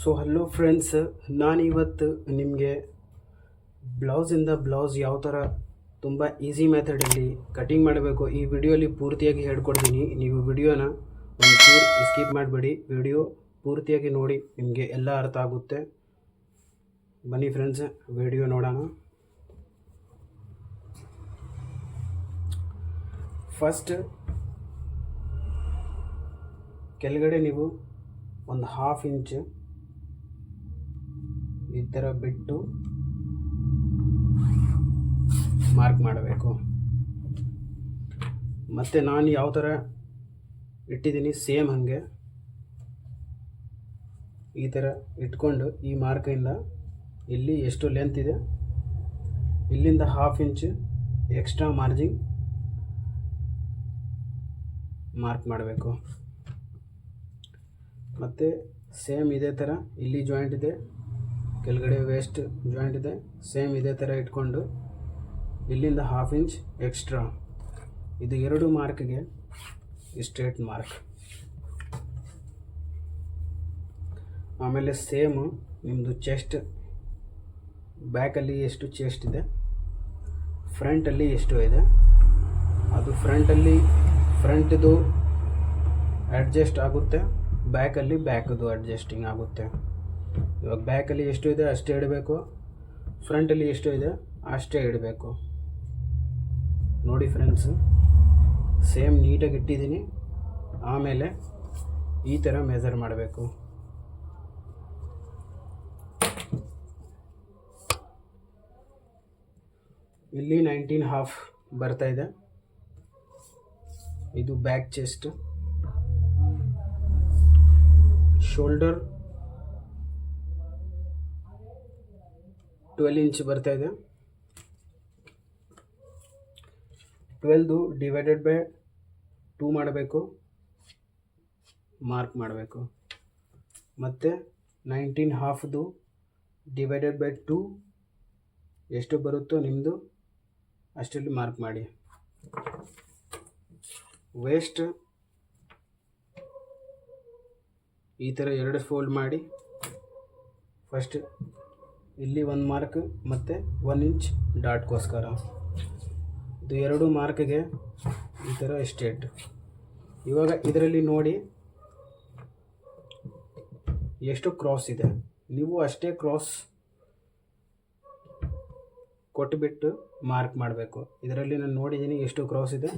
So hello friends ನಾನಿವತ್ತು ನಿಮಗೆ ಬ್ಲೌಸಿಂದ blouse ಯಾವ ಥರ ತುಂಬ ಈಸಿ ಮೆಥಡಲ್ಲಿ ಕಟಿಂಗ್ ಮಾಡಬೇಕು ಈ ವಿಡಿಯೋಲಿ ಪೂರ್ತಿಯಾಗಿ ಹೇಳ್ಕೊಡ್ತೀನಿ. ನೀವು ವಿಡಿಯೋನ ಒಂದು ಚೂರು ಸ್ಕಿಪ್ ಮಾಡಬೇಡಿ. ವಿಡಿಯೋ ಪೂರ್ತಿಯಾಗಿ ನೋಡಿ, ನಿಮಗೆ ಎಲ್ಲ ಅರ್ಥ ಆಗುತ್ತೆ. ಬನ್ನಿ ಫ್ರೆಂಡ್ಸ್ ವಿಡಿಯೋ ನೋಡೋಣ. ಫಸ್ಟ್ ಕೆಳಗಡೆ ನೀವು ಒಂದು ಹಾಫ್ ಇಂಚ್ ಈ ಥರ ಬಿಟ್ಟು ಮಾರ್ಕ್ ಮಾಡಬೇಕು. ಮತ್ತು ನಾನು ಯಾವ ಥರ ಇಟ್ಟಿದ್ದೀನಿ ಸೇಮ್ ಹಾಗೆ. ಈ ಥರ ಇಟ್ಕೊಂಡು ಈ ಮಾರ್ಕಿಂದ ಇಲ್ಲಿ ಎಷ್ಟು ಲೆಂತ್ ಇದೆ, ಇಲ್ಲಿಂದ half inch extra margin mark ಮಾಡಬೇಕು. ಮತ್ತು ಸೇಮ್ ಇದೇ ಥರ ಇಲ್ಲಿ ಜಾಯಿಂಟ್ ಇದೆ. ಕೆಳಗಡೆ ವೇಸ್ಟ್ ಜಾಯಿಂಟ್ ಇದೆ. ಸೇಮ್ ಇದೇ ಥರ ಇಟ್ಕೊಂಡು ಇಲ್ಲಿಂದ ಹಾಫ್ ಇಂಚ್ ಎಕ್ಸ್ಟ್ರಾ ಇದು ಎರಡು ಮಾರ್ಕ್ಗೆ ಸ್ಟ್ರೇಟ್ ಮಾರ್ಕ್ ಆಮೇಲೆ ಸೇಮ್ ನಿಮ್ಮದು ಚೆಸ್ಟ್ ಬ್ಯಾಕಲ್ಲಿ ಎಷ್ಟು ಚೆಸ್ಟ್ ಇದೆ? ಫ್ರಂಟಲ್ಲಿ ಎಷ್ಟು ಇದೆ? ಅದು ಫ್ರಂಟಲ್ಲಿ ಫ್ರಂಟ್ದು ಅಡ್ಜಸ್ಟ್ ಆಗುತ್ತೆ. ಬ್ಯಾಕಲ್ಲಿ ಬ್ಯಾಕದು ಅಡ್ಜಸ್ಟಿಂಗ್ ಆಗುತ್ತೆ. ಇವಾಗ ಬ್ಯಾಕಲ್ಲಿ ಎಷ್ಟು ಇದೆ, ಅಷ್ಟೇ ಇಡಬೇಕು. ಫ್ರಂಟಲ್ಲಿ ಎಷ್ಟು ಇದೆ, ಅಷ್ಟೇ ಇಡಬೇಕು. ನೋಡಿ ಫ್ರೆಂಡ್ಸು ಸೇಮ್ ನೀಟಾಗಿ ಇಟ್ಟಿದ್ದೀನಿ. ಆಮೇಲೆ ಈ ಥರ ಮೆಜರ್ ಮಾಡಬೇಕು. ಇಲ್ಲಿ ನೈನ್ಟೀನ್ ಹಾಫ್ ಬರ್ತಾ ಇದೆ. ಇದು back chest shoulder twelve inch ಬರ್ತಾ ಇದೆ. ಟ್ವೆಲ್ದು ಡಿವೈಡೆಡ್ ಬೈ ಟೂ ಮಾಡಬೇಕು. ಮಾರ್ಕ್ ಮಾಡಬೇಕು. ಮತ್ತು ನೈನ್ಟೀನ್ ಹಾಫ್ದು ಡಿವೈಡೆಡ್ ಬೈ ಟೂ ಎಷ್ಟು ಬರುತ್ತೋ ನಿಮ್ಮದು ಅಷ್ಟರಲ್ಲಿ ಮಾರ್ಕ್ ಮಾಡಿ. ವೇಸ್ಟ್ ಈ ಥರ ಎರಡು ಫೋಲ್ಡ್ ಮಾಡಿ. ಫಸ್ಟ್ ಇಲ್ಲಿ ಒಂದು ಮಾರ್ಕ್ ಮತ್ತು ಒನ್ ಇಂಚ್ ಡಾಟ್ಗೋಸ್ಕರ ಇದು ಎರಡು ಮಾರ್ಕ್ಗೆ ಈ ಥರ ಎಸ್ಟೇಟ್ ಇವಾಗ ಇದರಲ್ಲಿ ನೋಡಿ ಎಷ್ಟು ಕ್ರಾಸ್ ಇದೆ. ನೀವು ಅಷ್ಟೇ ಕ್ರಾಸ್ ಕೊಟ್ಟುಬಿಟ್ಟು ಮಾರ್ಕ್ ಮಾಡಬೇಕು. ಇದರಲ್ಲಿ ನಾನು ನೋಡಿದ್ದೀನಿ ಎಷ್ಟು ಕ್ರಾಸ್ ಇದೆ.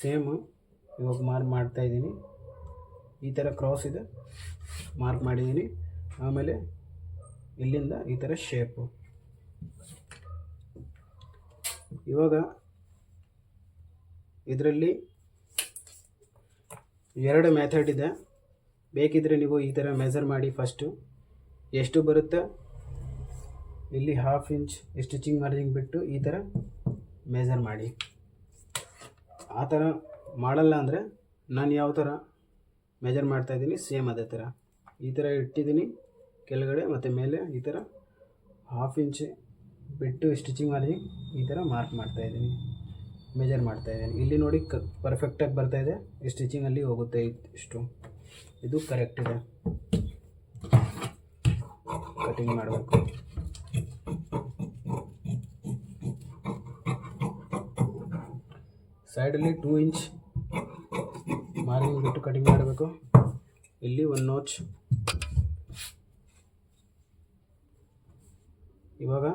ಸೇಮ್ ಇವಾಗ ಮಾರ್ಕ್ ಮಾಡ್ತಾ ಇದ್ದೀನಿ ಈ ಥರ ಕ್ರಾಸ್ ಇದೆ. ಮಾರ್ಕ್ ಮಾಡಿದ್ದೀನಿ ಆಮೇಲೆ ಇಲ್ಲಿಂದ ಈ ಥರ ಶೇಪು ಇವಾಗ ಇದರಲ್ಲಿ ಎರಡು ಮೆಥಡ್ ಇದೆ. ಬೇಕಿದ್ರೆ ನೀವು ಈ ಥರ ಮೆಜರ್ ಮಾಡಿ ಫಸ್ಟು ಎಷ್ಟು ಬರುತ್ತೆ? ಇಲ್ಲಿ ಹಾಫ್ ಇಂಚ್ ಸ್ಟಿಚಿಂಗ್ ಮಾರ್ಜಿಂಗ್ ಬಿಟ್ಟು ಈ ಥರ ಮೆಜರ್ ಮಾಡಿ. ಆ ಥರ ಮಾಡಲ್ಲ ಅಂದರೆ ನಾನು ಯಾವ ಥರ ಮೆಜರ್ ಮಾಡ್ತಾಯಿದ್ದೀನಿ ಸೇಮ್ ಅದೇ ಥರ ಈ ಥರ ಇಟ್ಟಿದ್ದೀನಿ. ಕೆಳಗಡೆ ಮತ್ತು ಮೇಲೆ ಈ ಥರ ಹಾಫ್ ಇಂಚ್ ಬಿಟ್ಟು ಸ್ಟಿಚಿಂಗ್ ಮಾಡಿ ಈ ಥರ ಮಾರ್ಕ್ ಮಾಡ್ತಾ ಇದ್ದೀನಿ. ಮೇಜರ್ ಮಾಡ್ತಾ ಇದ್ದೀನಿ. ಇಲ್ಲಿ ನೋಡಿ ಕ ಪರ್ಫೆಕ್ಟಾಗಿ ಬರ್ತಾಯಿದೆ ಸ್ಟಿಚಿಂಗಲ್ಲಿ ಹೋಗುತ್ತೆ ಇಷ್ಟು. ಇದು ಕರೆಕ್ಟ್ ಇದೆ. ಕಟಿಂಗ್ ಮಾಡಬೇಕು. ಸೈಡಲ್ಲಿ ಟೂ ಇಂಚ್ ಮಾರ್ಜಿಂಗ್ ಬಿಟ್ಟು ಕಟಿಂಗ್ ಮಾಡಬೇಕು. ಇಲ್ಲಿ ಒನ್ ನೋಚ್ ಇವಾಗ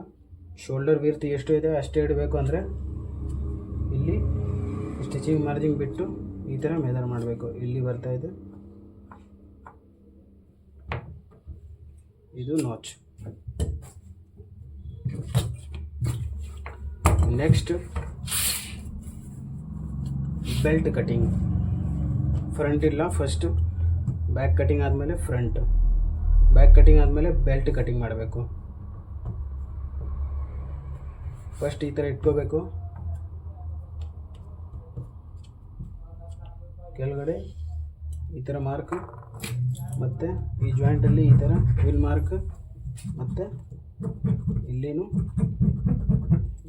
ಶೋಲ್ಡರ್ ವಿರ್ತ್ ಎಷ್ಟು ಇದೆ ಅಷ್ಟೇ ಇಡಬೇಕು ಅಂದರೆ ಇಲ್ಲಿ ಸ್ಟಿಚಿಂಗ್ ಮಾರ್ಜಿಂಗ್ ಬಿಟ್ಟು ಈ ಥರ ಮೆಜರ್ ಮಾಡಬೇಕು. ಇಲ್ಲಿ ಬರ್ತಾ ಇದೆ. ಇದು notch next belt cutting front ಇಲ್ಲ ಫಸ್ಟ್ ಬ್ಯಾಕ್ ಕಟಿಂಗ್ ಆದಮೇಲೆ ಫ್ರಂಟ್ ಬ್ಯಾಕ್ ಕಟಿಂಗ್ ಆದಮೇಲೆ ಬೆಲ್ಟ್ ಕಟಿಂಗ್ ಮಾಡಬೇಕು. ಫಸ್ಟ್ ಈ ಥರ ಇಟ್ಕೋಬೇಕು. ಕೆಳಗಡೆ ಈ ಥರ ಮಾರ್ಕ್ ಮತ್ತು ಈ ಜಾಯಿಂಟಲ್ಲಿ ಈ ಥರ ವಿಲ್ ಮಾರ್ಕ್ ಮತ್ತು ಇಲ್ಲೇನು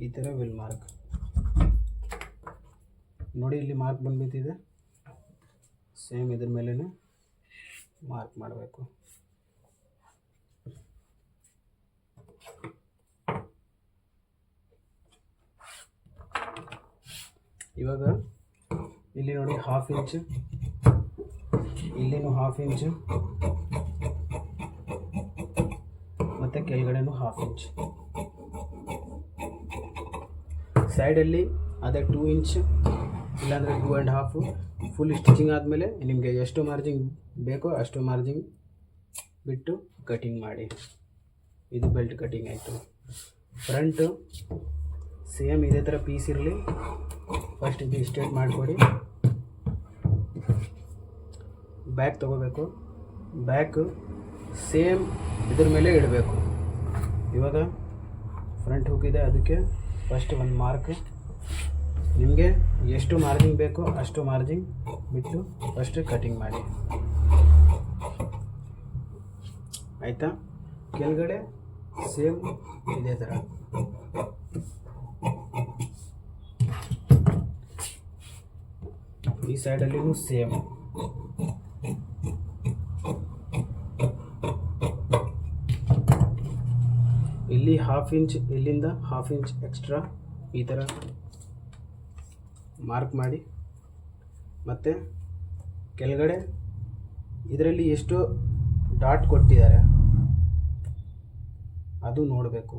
ಈ ಥರ ವಿಲ್ ಮಾರ್ಕ್ ನೋಡಿ, ಇಲ್ಲಿ ಮಾರ್ಕ್ ಬಂದ್ಬಿಟ್ಟಿದೆ. ಸೇಮ್ ಇದ್ರ ಮೇಲೇ ಮಾರ್ಕ್ ಮಾಡಬೇಕು. ಇವಾಗ ಇಲ್ಲಿ ನೋಡಿ ಹಾಫ್ ಇಂಚ್ ಇಲ್ಲಿನೂ ಹಾಫ್ ಇಂಚ್ ಮತ್ತು ಕೆಳಗಡೆನೂ ಹಾಫ್ ಇಂಚ್ ಸೈಡಲ್ಲಿ ಅದೇ ಟೂ ಇಂಚ್ ಇಲ್ಲಾಂದರೆ two and half full stitching ಆದಮೇಲೆ ನಿಮಗೆ ಎಷ್ಟು ಮಾರ್ಜಿನ್ ಬೇಕೋ ಅಷ್ಟು ಮಾರ್ಜಿನ್ ಬಿಟ್ಟು ಕಟಿಂಗ್ ಮಾಡಿ. ಇದು ಬೆಲ್ಟ್ ಕಟಿಂಗ್ ಆಯಿತು. ಫ್ರಂಟು ಸೇಮ್ ಇದೇ ಥರ ಪೀಸ್ ಇರಲಿ. ಫಸ್ಟ್ ಇದು ಸ್ಟೇಟ್ ಮಾಡಿಕೊಡಿ. ಬ್ಯಾಕ್ ತೊಗೋಬೇಕು. ಬ್ಯಾಕ್ ಸೇಮ್ ಇದ್ರ ಮೇಲೆ ಇಡಬೇಕು. ಇವಾಗ ಫ್ರಂಟ್ ಹುಕ್ ಅದಕ್ಕೆ ಫಸ್ಟ್ ಒಂದು ಮಾರ್ಕ್ ನಿಮಗೆ ಎಷ್ಟು ಮಾರ್ಜಿಂಗ್ ಬೇಕೋ ಅಷ್ಟು ಮಾರ್ಜಿಂಗ್ ಬಿಟ್ಟು ಫಸ್ಟ್ ಕಟಿಂಗ್ ಮಾಡಿ. ಆಯಿತಾ? ಕೆಳಗಡೆ ಸೇಮ್ ಇದೇ ಥರ. ಈ ಸೈಡಲ್ಲಿನೂ ಸೇಮ್. ಇಲ್ಲಿ ಹಾಫ್ ಇಂಚ್ ಇಲ್ಲಿಂದ ಹಾಫ್ ಇಂಚ್ ಎಕ್ಸ್ಟ್ರಾ ಈ ಥರ ಮಾರ್ಕ್ ಮಾಡಿ. ಮತ್ತು ಕೆಳಗಡೆ ಇದರಲ್ಲಿ ಎಷ್ಟು ಡಾಟ್ ಕೊಟ್ಟಿದ್ದಾರೆ, ಅದು ನೋಡಬೇಕು.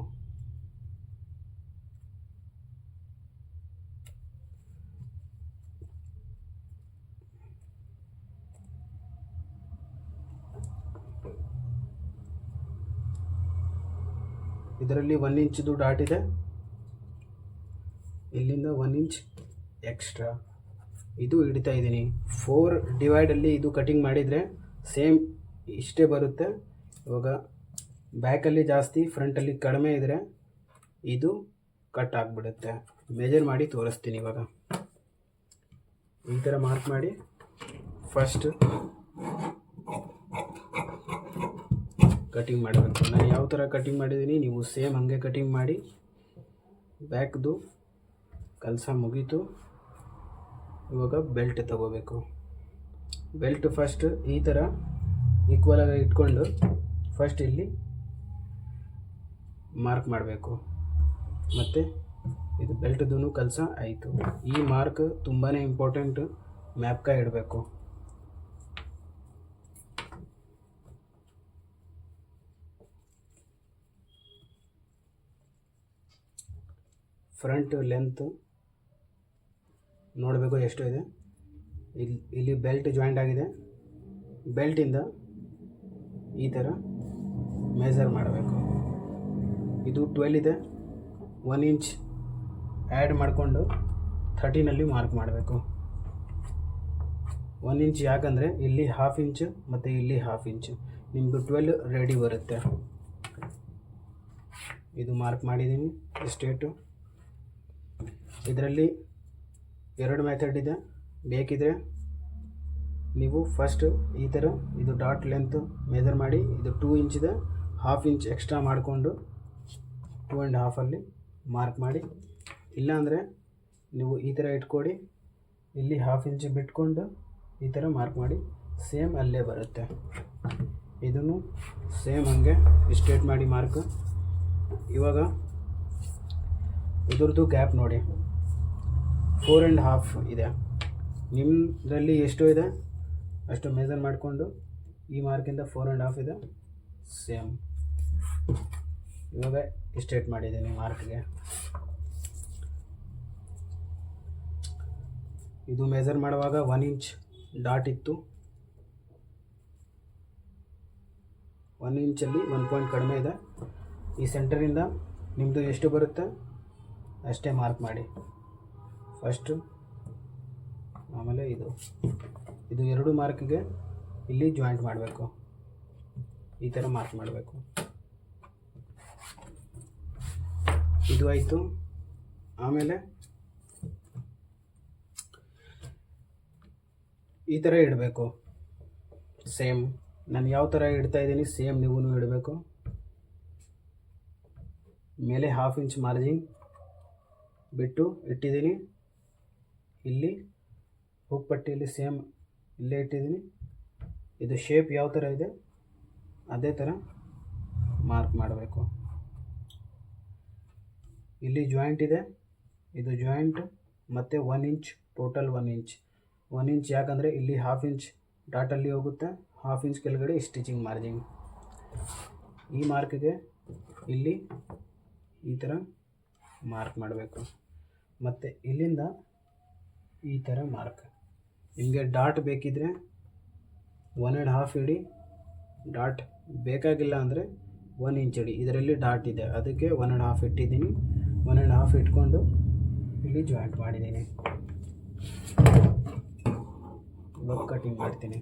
ಇದರಲ್ಲಿ ಒನ್ ಇಂಚ್ದು ಡಾಟ್ ಇದೆ. ಇಲ್ಲಿಂದ ಒನ್ ಇಂಚ್ ಎಕ್ಸ್ಟ್ರಾ ಇದು ಹಿಡಿತಾ ಇದ್ದೀನಿ. ಫೋರ್ ಡಿವೈಡಲ್ಲಿ ಇದು ಕಟಿಂಗ್ ಮಾಡಿದರೆ ಸೇಮ್ ಇಷ್ಟೇ ಬರುತ್ತೆ. ಇವಾಗ ಬ್ಯಾಕಲ್ಲಿ ಜಾಸ್ತಿ ಫ್ರಂಟಲ್ಲಿ ಕಡಿಮೆ ಇದ್ದರೆ ಇದು ಕಟ್ ಆಗಿಬಿಡುತ್ತೆ. ಮೆಜರ್ ಮಾಡಿ ತೋರಿಸ್ತೀನಿ ಇವಾಗ. ಈ ಥರ ಮಾರ್ಕ್ ಮಾಡಿ ಫಸ್ಟ್ ಕಟಿಂಗ್ ಮಾಡಬೇಕು. ನಾನು ಯಾವ ಥರ ಕಟಿಂಗ್ ಮಾಡಿದ್ದೀನಿ, ನೀವು ಸೇಮ್ ಹಾಗೆ ಕಟಿಂಗ್ ಮಾಡಿ ಬ್ಯಾಕ್ದು ಕೆಲಸ ಮುಗೀತು. ಇವಾಗ ಬೆಲ್ಟ್ ತಗೋಬೇಕು. ಬೆಲ್ಟ್ ಫಸ್ಟ್ ಈ ಥರ ಈಕ್ವಲ್ ಆಗಿ ಇಟ್ಕೊಂಡು ಫಸ್ಟ್ ಇಲ್ಲಿ ಮಾರ್ಕ್ ಮಾಡಬೇಕು. ಮತ್ತು ಇದು ಬೆಲ್ಟ್ದು ಕೆಲಸ ಆಯಿತು. ಈ ಮಾರ್ಕ್ ತುಂಬಾ ಇಂಪಾರ್ಟೆಂಟ್ ಮ್ಯಾಪ್ಕ ಇಡಬೇಕು. ಫ್ರಂಟ್ ಲೆಂತ್ ನೋಡಬೇಕು ಎಷ್ಟು ಇದೆ. ಇಲ್ಲಿ ಇಲ್ಲಿ ಬೆಲ್ಟ್ ಜಾಯಿಂಟ್ ಆಗಿದೆ. ಬೆಲ್ಟಿಂದ ಈ ಥರ ಮೇಜರ್ ಮಾಡಬೇಕು. ಇದು ಟ್ವೆಲ್ ಇದೆ. ಒನ್ ಇಂಚ್ ಆ್ಯಡ್ ಮಾಡಿಕೊಂಡು ಥರ್ಟೀನಲ್ಲಿ ಮಾರ್ಕ್ ಮಾಡಬೇಕು. ಒನ್ ಇಂಚ್ ಯಾಕಂದರೆ ಇಲ್ಲಿ ಹಾಫ್ ಇಂಚ್ ಮತ್ತು ಇಲ್ಲಿ ಹಾಫ್ ಇಂಚ್ ನಿಮ್ಮದು ಟ್ವೆಲ್ ರೆಡಿ ಬರುತ್ತೆ. ಇದು ಮಾರ್ಕ್ ಮಾಡಿದ್ದೀನಿ ಸ್ಟೇಟು. ಇದರಲ್ಲಿ ಎರಡು ಮೆಥಡ್ ಇದೆ. ಬೇಕಿದ್ರೆ ನೀವು ಫಸ್ಟ್ ಈ ಥರ ಇದು ಡಾಟ್ ಲೆಂತ್ ಮೆಜರ್ ಮಾಡಿ, ಇದು ಟೂ ಇಂಚ್ ಇದೆ. ಹಾಫ್ ಇಂಚ್ ಎಕ್ಸ್ಟ್ರಾ ಮಾಡಿಕೊಂಡು ಟೂ ಆ್ಯಂಡ್ ಹಾಫಲ್ಲಿ ಮಾರ್ಕ್ ಮಾಡಿ. ಇಲ್ಲಾಂದರೆ ನೀವು ಈ ಥರ ಇಟ್ಕೊಡಿ, ಇಲ್ಲಿ ಹಾಫ್ ಇಂಚ್ ಬಿಟ್ಕೊಂಡು ಈ ಥರ ಮಾರ್ಕ್ ಮಾಡಿ. ಸೇಮ್ ಅಲ್ಲೇ ಬರುತ್ತೆ. ಇದನ್ನು ಸೇಮ್ ಹಾಗೆ ಸ್ಟ್ರೇಟ್ ಮಾಡಿ ಮಾರ್ಕ್ ಇವಾಗ ಇದ್ರದ್ದು ಗ್ಯಾಪ್ ನೋಡಿ. ಫೋರ್ ಆ್ಯಂಡ್ ಹಾಫ್ ಇದೆ. ನಿಮ್ಮದ್ರಲ್ಲಿ ಎಷ್ಟು ಇದೆ? ಅಷ್ಟು ಮೆಜರ್ ಮಾಡಿಕೊಂಡು ಈ ಮಾರ್ಕಿಂದ ಫೋರ್ ಆ್ಯಂಡ್ ಹಾಫ್ ಇದೆ. ಸೇಮ್ ಇವಾಗ ಸ್ಟ್ರೇಟ್ ಮಾಡಿದ್ದೀನಿ ಮಾರ್ಕ್ಗೆ ಇದು ಮೆಜರ್ ಮಾಡುವಾಗ ಒನ್ ಇಂಚ್ ಡಾಟ್ ಇತ್ತು. ಒನ್ ಇಂಚಲ್ಲಿ ಒನ್ ಪಾಯಿಂಟ್ ಕಡಿಮೆ ಇದೆ. ಈ ಸೆಂಟರಿಂದ ನಿಮ್ಮದು ಎಷ್ಟು ಬರುತ್ತೆ? ಅಷ್ಟೇ ಮಾರ್ಕ್ ಮಾಡಿ. ಫಸ್ಟು ಆಮೇಲೆ ಇದು. ಇದು ಎರಡು ಮಾರ್ಕ್ಗೆ ಇಲ್ಲಿ ಜಾಯಿಂಟ್ ಮಾಡಬೇಕು. ಈ ಥರ ಮಾರ್ಕ್ ಮಾಡಬೇಕು. ಇದು ಆಯಿತು. ಆಮೇಲೆ ಈ ಥರ ಇಡಬೇಕು. ಸೇಮ್ ನಾನು ಯಾವ ಥರ ಇಡ್ತಾ ಇದ್ದೀನಿ ಸೇಮ್ ನೀವು ಇಡಬೇಕು. ಮೇಲೆ ಹಾಫ್ ಇಂಚ್ ಮಾರ್ಜಿನ್ ಬಿಟ್ಟು ಇಟ್ಟಿದ್ದೀನಿ. ಇಲ್ಲಿ ಹುಕ್ ಪಟ್ಟಿಯಲ್ಲಿ ಸೇಮ್ ಇಲ್ಲೇ ಇಟ್ಟಿದ್ದೀನಿ. ಇದು ಶೇಪ್ ಯಾವ ಥರ ಇದೆ? ಅದೇ ಥರ ಮಾರ್ಕ್ ಮಾಡಬೇಕು. ಇಲ್ಲಿ ಜಾಯಿಂಟ್ ಇದೆ. ಇದು ಜಾಯಿಂಟ್ ಮತ್ತು one inch total one inch one inch ಯಾಕಂದರೆ ಇಲ್ಲಿ ಹಾಫ್ ಇಂಚ್ ಡಾಟಲ್ಲಿ ಹೋಗುತ್ತೆ. ಹಾಫ್ ಇಂಚ್ ಕೆಳಗಡೆ ಸ್ಟಿಚಿಂಗ್ ಮಾರ್ಜಿನ್ ಈ ಮಾರ್ಕ್ಗೆ ಇಲ್ಲಿ ಈ ಥರ ಮಾರ್ಕ್ ಮಾಡಬೇಕು. ಮತ್ತು ಇಲ್ಲಿಂದ ಈ ಥರ ಮಾರ್ಕ್. ನಿಮಗೆ ಡಾಟ್ ಬೇಕಿದ್ರೆ ಒನ್ ಆ್ಯಂಡ್ ಹಾಫ್ ಇಡಿ, ಡಾಟ್ ಬೇಕಾಗಿಲ್ಲ ಅಂದರೆ ಒನ್ ಇಂಚ್ ಇಡಿ. ಇದರಲ್ಲಿ ಡಾಟ್ ಇದೆ. ಅದಕ್ಕೆ ಒನ್ ಆ್ಯಂಡ್ ಹಾಫ್ ಇಟ್ಟಿದ್ದೀನಿ. ಒನ್ ಆ್ಯಂಡ್ ಹಾಫ್ ಇಟ್ಕೊಂಡು ಇಲ್ಲಿ ಜಾಯಿಂಟ್ ಮಾಡಿದ್ದೀನಿ. ಇವಾಗ ಕಟಿಂಗ್ ಮಾಡ್ತೀನಿ.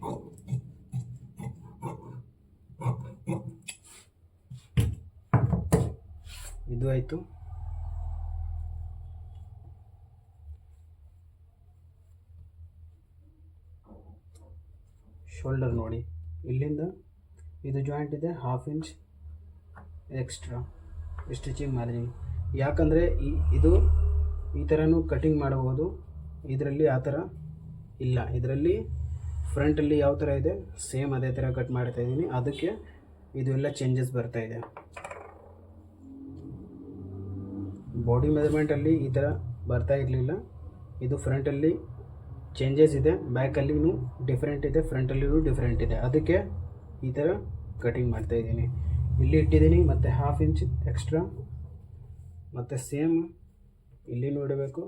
ಇದು ಆಯಿತು. ಶೋಲ್ಡರ್ ನೋಡಿ. ಇಲ್ಲಿಂದ ಇದು ಜಾಯಿಂಟ್ ಇದೆ half inch extra stitching margin ಯಾಕಂದರೆ ಈ, ಇದು ಈ ಥರನೂ ಕಟಿಂಗ್ ಮಾಡಬಹುದು. ಇದರಲ್ಲಿ ಆ ಥರ ಇಲ್ಲ. ಇದರಲ್ಲಿ ಫ್ರಂಟಲ್ಲಿ ಯಾವ ಥರ ಇದೆ ಸೇಮ್ ಅದೇ ಥರ ಕಟ್ ಮಾಡ್ತಾ ಇದ್ದೀನಿ. ಅದಕ್ಕೆ ಇದು ಎಲ್ಲ ಚೇಂಜಸ್ ಬರ್ತಾ ಇದೆ. ಬಾಡಿ ಮೆಜರ್ಮೆಂಟಲ್ಲಿ ಈ ಥರ ಬರ್ತಾ ಇರಲಿಲ್ಲ. ಇದು ಫ್ರಂಟಲ್ಲಿ ಚೇಂಜಸ್ ಇದೆ. ಬ್ಯಾಕಲ್ಲಿನೂ ಡಿಫ್ರೆಂಟ್ ಇದೆ ಫ್ರಂಟಲ್ಲಿನೂ ಡಿಫ್ರೆಂಟ್ ಇದೆ. ಅದಕ್ಕೆ ಈ ಥರ ಕಟಿಂಗ್ ಮಾಡ್ತಾ ಇದ್ದೀನಿ. ಇಲ್ಲಿ ಇಟ್ಟಿದ್ದೀನಿ, ಮತ್ತು ಹಾಫ್ ಇಂಚ್ ಎಕ್ಸ್ಟ್ರಾ ಮತ್ತು ಸೇಮ್ ಇಲ್ಲಿ ನೋಡಬೇಕು.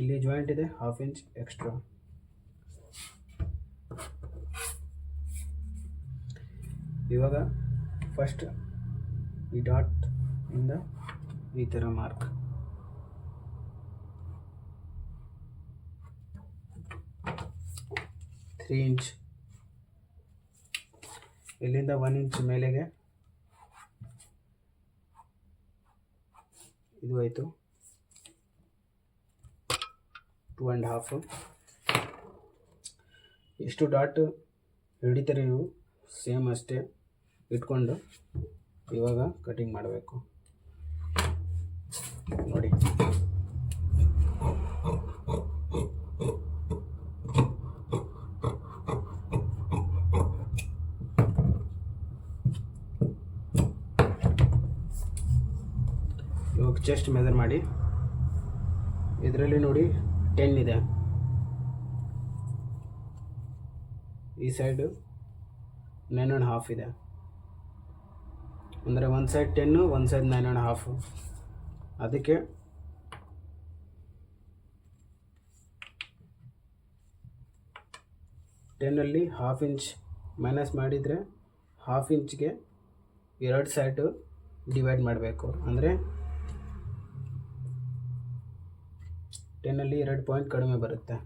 ಇಲ್ಲಿ ಜಾಯಿಂಟ್ ಇದೆ ಹಾಫ್ ಇಂಚ್ ಎಕ್ಸ್ಟ್ರಾ ಇವಾಗ ಫಸ್ಟ್ ಈ ಡಾಟ್ ಇಂದ ಈ ಥರ ಮಾರ್ಕ್ ತ್ರೀ ಇಂಚ್ ಇಲ್ಲಿಂದ ಒನ್ ಇಂಚ್ ಮೇಲೆಗೆ. ಇದು ಆಯಿತು. ಟೂ ಆ್ಯಂಡ್ ಹಾಫು ಎಷ್ಟು ಡಾಟ್ ಹಿಡಿತಾರೆ ನೀವು? ಸೇಮ್ ಅಷ್ಟೇ ಇಟ್ಕೊಂಡು ಇವಾಗ ಕಟಿಂಗ್ ಮಾಡಬೇಕು ನೋಡಿ ಚೆಸ್ಟ್ ಮೆಜರ್ ಮಾಡಿ. ಇದರಲ್ಲಿ ನೋಡಿ ಟೆನ್ ಇದೆ. ಈ ಸೈಡು ನೈನ್ ಆ್ಯಂಡ್ ಹಾಫ್ ಇದೆ. ಅಂದರೆ ಒಂದು ಸೈಡ್ ಟೆನ್ನು ಒಂದು ಸೈಡ್ ನೈನ್ ಆ್ಯಂಡ್ ಹಾಫು ಅದಕ್ಕೆ ಟೆನ್ನಲ್ಲಿ ಹಾಫ್ ಇಂಚ್ ಮೈನಸ್ ಮಾಡಿದರೆ ಹಾಫ್ ಇಂಚ್ಗೆ ಎರಡು ಸೈಡು ಡಿವೈಡ್ ಮಾಡಬೇಕು. ಅಂದರೆ ಟೆನ್ನಲ್ಲಿ ಎರಡು ಪಾಯಿಂಟ್ ಕಡಿಮೆ ಬರುತ್ತೆ.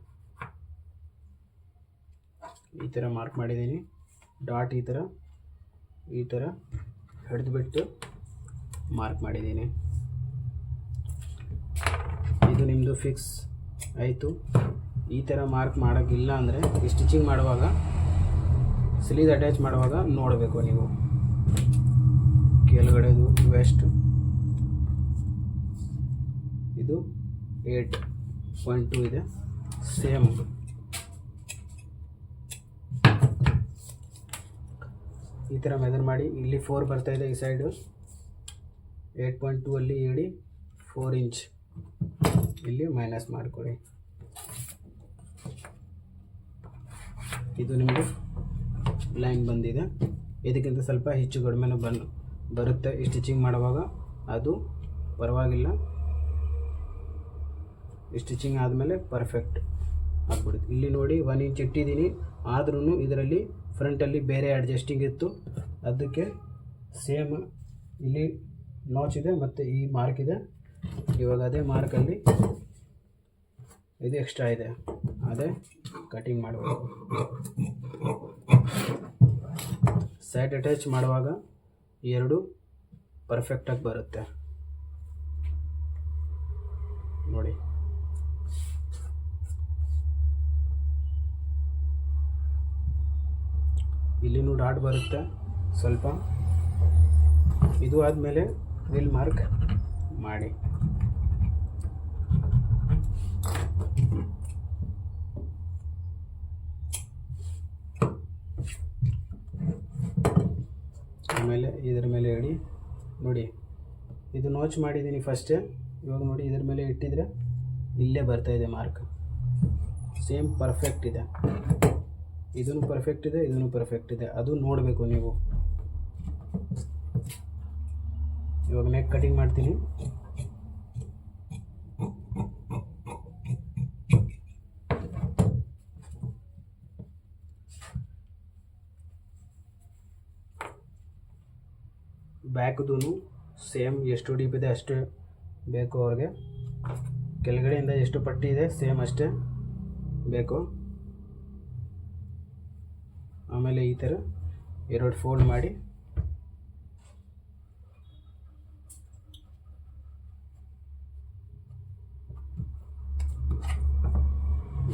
ಈ ಥರ ಮಾರ್ಕ್ ಮಾಡಿದ್ದೀನಿ ಡಾಟ್ ಈ ಥರ ಈ ಥರ ಹಿಡಿದುಬಿಟ್ಟು ಮಾರ್ಕ್ ಮಾಡಿದ್ದೀನಿ ಇದು ನಿಮ್ಮದು ಫಿಕ್ಸ್ ಆಯಿತು. ಈ ಥರ ಮಾರ್ಕ್ ಮಾಡೋಕ್ಕಿಲ್ಲ ಅಂದರೆ ಸ್ಟಿಚಿಂಗ್ ಮಾಡುವಾಗ ಸ್ಲೀವ್ ಅಟ್ಯಾಚ್ ಮಾಡುವಾಗ ನೋಡಬೇಕು ನೀವು. ಕೆಳಗಡೆದು ವೆಸ್ಟ್ ಇದು ಏಟ್ ಪಾಯಿಂಟ್ ಟು ಇದೆ ಸೇಮ್ ಈ ಥರ ಮೆದರ್ ಮಾಡಿ, ಇಲ್ಲಿ ಫೋರ್ ಬರ್ತಾ ಇದೆ ಈ ಸೈಡು ಏಟ್ ಪಾಯಿಂಟ್ ಟೂ ಅಲ್ಲಿ ಇಡಿ ಫೋರ್ ಇಂಚ್ ಇಲ್ಲಿ ಮೈನಸ್ ಮಾಡಿಕೊಡಿ ಇದು ನಿಮಗೆ ಲೈನ್ ಬಂದಿದೆ. ಇದಕ್ಕಿಂತ ಸ್ವಲ್ಪ ಹೆಚ್ಚು ಕಡಿಮೆನೂ ಬಂದು ಬರುತ್ತೆ. ಸ್ಟಿಚಿಂಗ್ ಮಾಡುವಾಗ ಅದು ಪರವಾಗಿಲ್ಲ. ಸ್ಟಿಚಿಂಗ್ ಆದಮೇಲೆ ಪರ್ಫೆಕ್ಟ್ ಆಗ್ಬಿಡುತ್ತೆ. ಇಲ್ಲಿ ನೋಡಿ ಒನ್ ಇಂಚ್ ಇಟ್ಟಿದ್ದೀನಿ. ಆದ್ರೂ ಇದರಲ್ಲಿ ಫ್ರಂಟಲ್ಲಿ ಬೇರೆ ಅಡ್ಜಸ್ಟಿಂಗ್ ಇತ್ತು. ಅದಕ್ಕೆ ಸೇಮ್ ಇಲ್ಲಿ ನಾಚ್ ಇದೆ ಮತ್ತು ಈ ಮಾರ್ಕ್ ಇದೆ. ಇವಾಗ ಅದೇ ಮಾರ್ಕಲ್ಲಿ ಇದು ಎಕ್ಸ್ಟ್ರಾ ಇದೆ. ಅದೇ ಕಟಿಂಗ್ ಮಾಡಬೇಕು ಸೈಡ್ ಅಟ್ಯಾಚ್ ಮಾಡುವಾಗ ಎರಡು ಪರ್ಫೆಕ್ಟಾಗಿ ಬರುತ್ತೆ. ನೋಡಿ. ಇಲ್ಲಿನೂ ಡಾಟ್ ಬರುತ್ತೆ. ಸ್ವಲ್ಪ. ಇದು ಆದಮೇಲೆ ವಿಲ್ ಮಾರ್ಕ್ ಮಾಡಿ. ಆಮೇಲೆ ಇದರ ಮೇಲೆ ಇಡಿ ನೋಡಿ, ಇದು ನೋಚ್ ಮಾಡಿದ್ದೀನಿ ಫಸ್ಟೇ ಇವಾಗ ನೋಡಿ ಇದ್ರ ಮೇಲೆ ಇಟ್ಟಿದ್ರೆ ಇಲ್ಲೇ ಬರ್ತಾ ಇದೆ ಮಾರ್ಕ್ ಸೇಮ್ ಪರ್ಫೆಕ್ಟ್ ಇದೆ. ಇದನ್ನು ಪರ್ಫೆಕ್ಟ್ ಇದೆ, ಇದನ್ನು ಪರ್ಫೆಕ್ಟ್ ಇದೆ. ಅದು ನೋಡಬೇಕು ನೀವು. ಇವಾಗ ನೆಕ್ ಕಟಿಂಗ್ ಮಾಡ್ತೀನಿ. ಬ್ಯಾಕ್ದೂ ಸೇಮ್ ಎಷ್ಟು ಡೀಪ್ ಇದೆ ಅಷ್ಟೇ ಬೇಕು ಅವ್ರಿಗೆ. ಕೆಳಗಡೆಯಿಂದ ಎಷ್ಟು ಪಟ್ಟಿ ಇದೆ ಸೇಮ್ ಅಷ್ಟೇ ಬೇಕು. ಆಮೇಲೆ ಈ ಥರ ಎರಡು ಫೋಲ್ಡ್ ಮಾಡಿ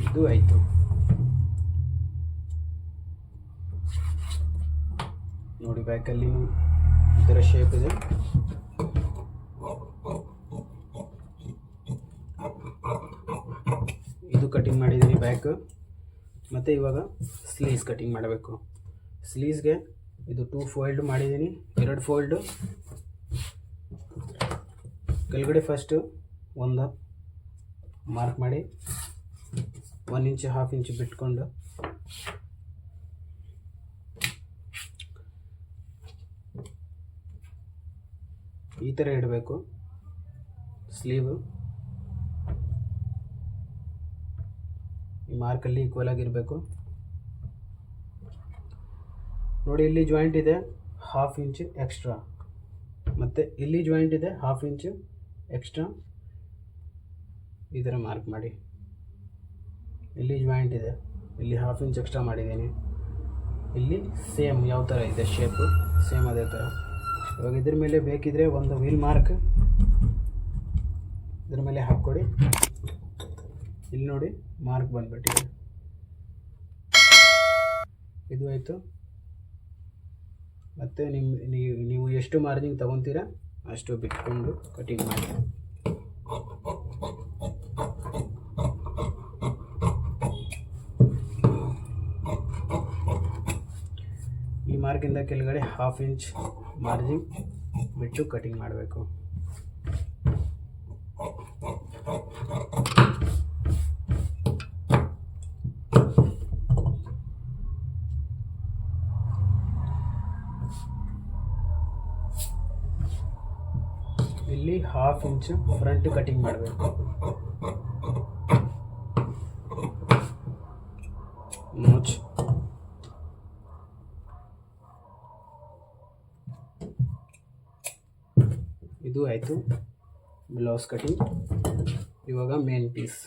ಇದು ಆಯಿತು. ನೋಡಿ ಬ್ಯಾಕಲ್ಲಿ ಈ ಥರ ಶೇಪ್ ಇದೆ. ಇದು ಕಟಿಂಗ್ ಮಾಡಿದ್ದೀನಿ ಬ್ಯಾಕ್ ಮತ್ತು ಇವಾಗ ಸ್ಲೀವ್ಸ್ ಕಟಿಂಗ್ ಮಾಡಬೇಕು. ಸ್ಲೀವ್ಸ್ಗೆ ಇದು ಟೂ ಫೋಲ್ಡ್ ಮಾಡಿದ್ದೀನಿ. ಎರಡು ಫೋಲ್ಡು ಕೆಳಗಡೆ ಫಸ್ಟು ಒಂದು ಮಾರ್ಕ್ ಮಾಡಿ. ಒನ್ ಇಂಚ್ ಹಾಫ್ ಇಂಚ್ ಬಿಟ್ಕೊಂಡು. ಈ ಥರ ಇಡಬೇಕು. ಸ್ಲೀವು ಈ ಮಾರ್ಕಲ್ಲಿ ಈಕ್ವಲ್ ಆಗಿರಬೇಕು. ನೋಡಿ, ಇಲ್ಲಿ ಜಾಯಿಂಟ್ ಇದೆ ಹಾಫ್ ಇಂಚ್ ಎಕ್ಸ್ಟ್ರಾ ಮತ್ತು ಇಲ್ಲಿ ಜಾಯಿಂಟ್ ಇದೆ ಹಾಫ್ ಇಂಚ್ ಎಕ್ಸ್ಟ್ರಾ ಈ ಥರ ಮಾರ್ಕ್ ಮಾಡಿ. ಇಲ್ಲಿ ಜಾಯಿಂಟ್ ಇದೆ. ಇಲ್ಲಿ ಹಾಫ್ ಇಂಚ್ ಎಕ್ಸ್ಟ್ರಾ ಮಾಡಿದ್ದೀನಿ. ಇಲ್ಲಿ ಸೇಮ್ ಯಾವ ಥರ ಇದೆ ಶೇಪು ಸೇಮ್ ಅದೇ ಥರ ಇವಾಗ ಇದ್ರ ಮೇಲೆ ಬೇಕಿದ್ರೆ ಒಂದು ವೀಲ್ ಮಾರ್ಕ್ ಇದ್ರ ಮೇಲೆ ಹಾಕ್ಕೊಡಿ. ಇಲ್ಲಿ ನೋಡಿ ಮಾರ್ಕ್ ಬಂದ್ಬಿಟ್ಟಿದೆ. ಇದು ಆಯಿತು. ಮತ್ತು ನಿಮ್ಮ ನೀವು ಎಷ್ಟು ಮಾರ್ಜಿನ್ ತೊಗೊತೀರಾ, ಅಷ್ಟು ಬಿಟ್ಕೊಂಡು ಕಟಿಂಗ್ ಮಾಡಿ. ಈ ಮಾರ್ಕಿಂದ ಕೆಳಗಡೆ ಹಾಫ್ ಇಂಚ್ ಮಾರ್ಜಿನ್ ಬಿಟ್ಟು ಕಟಿಂಗ್ ಮಾಡಬೇಕು ಇಲ್ಲಿ ಹಾಫ್ ಇಂಚ್ ಫ್ರಂಟ್ ಕಟಿಂಗ್ ಮಾಡಬೇಕು ನೋಚ್ ಇದು ಆಯಿತು ಬ್ಲೌಸ್ ಕಟಿಂಗ್ ಇವಾಗ ಮೇನ್ ಪೀಸ್